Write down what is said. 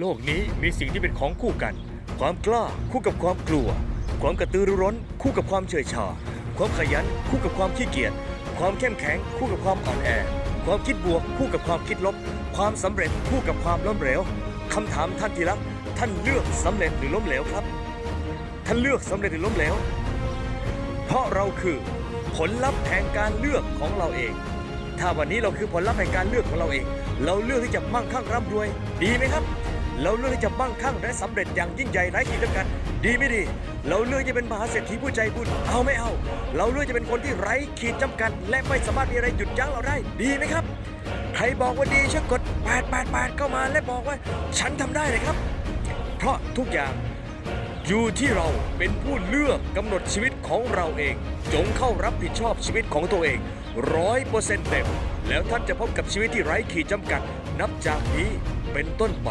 โลกนี้มีสิ่งที่เป็นของคู่กัน ความกล้าคู่กับความกลัว ความกระตือรือร้น คู่กับความเฉยชา ความขยันคู่กับความขี้เกียจ ความเข้มแข็งคู่กับความอ่อนแอ ความคิดบวกคู่กับความคิดลบ ความสำเร็จคู่กับความล้มเหลวคำถามท่านที่รักท่านเลือกสำเร็จหรือล้มเหลวครับ ท่านเลือกสำเร็จหรือล้มเหลว เพราะเราคือผลลัพธ์แห่งการเลือกของเราเอง ถ้าวันนี้เราคือผลลัพธ์แห่งการเลือกของเราเอง เราเลือกที่จะมั่งคั่งร่ำรวย ดีไหมครับ เราเลือกที่จะมั่งคั่งและสำเร็จอย่างยิ่งใหญ่ไร้ขีดจำกัด ดีไม่ดี เราเลือกจะเป็นมหาเศรษฐีผู้ใจบุญเอาไม่เอา เราเลือกจะเป็นคนที่ไร้ขีดจำกัด และไม่สามารถมีอะไรหยุดยั้งเราได้ดีไหมครับ ใครบอกว่าดีช่วยกด8 8 8เข้ามาและบอกว่า ฉันทำได้เลยครับ เพราะทุกอย่าง อยู่ที่เราเป็นผู้เลือกกำหนดชีวิตของเราเอง จงเข้ารับผิดชอบชีวิตของตัวเองร้อยเปอร์เซ็นต์เต็ม แล้วท่านจะพบกับชีวิตที่ไร้ขีดจำกัด นับจากนี้เป็นต้นไป